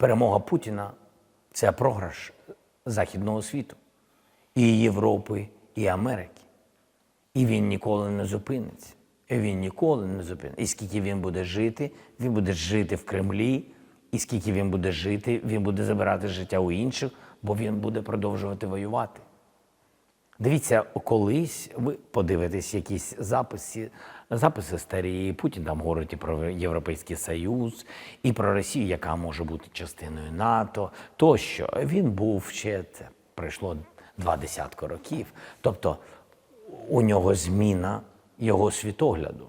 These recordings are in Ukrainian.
Перемога Путіна це програш Західного світу, і Європи, і Америки. І він ніколи не зупиниться. І Він ніколи не зупиниться. І скільки він буде жити, він буде жити в Кремлі. І скільки він буде жити, він буде забирати життя у інших, бо він буде продовжувати воювати. Дивіться, колись ви подивитесь якісь записи, записи старі. Путін там говорить і про Європейський Союз, і про Росію, яка може бути частиною НАТО. Тощо він був ще це пройшло два десятки років. Тобто у нього зміна його світогляду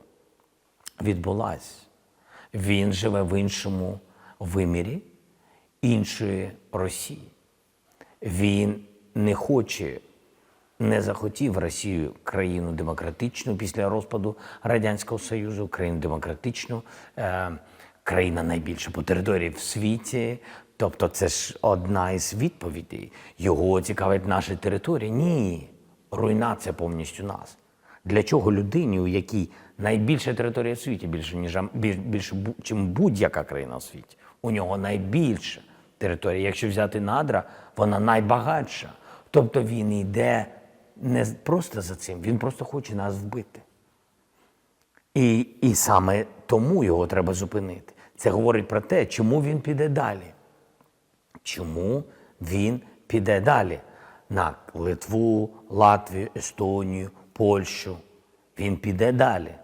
відбулась. Він живе в іншому вимірі іншої Росії. Він не хоче, не захотів Росію країну демократичну після розпаду Радянського Союзу, країну демократичну, е, країна найбільша по території в світі. Тобто, це ж одна із відповідей. Його цікавить наші території. Ні, руйнація повністю нас. Для чого людині, у якій найбільша територія в світі, більше ніж більше чим будь-яка країна у світі, у нього найбільша територія. Якщо взяти надра, вона найбагатша. Тобто він йде не просто за цим, він просто хоче нас вбити. І, і саме тому його треба зупинити. Це говорить про те, чому він піде далі. Чому він піде далі на Литву, Латвію, Естонію, Польщу. Він піде далі.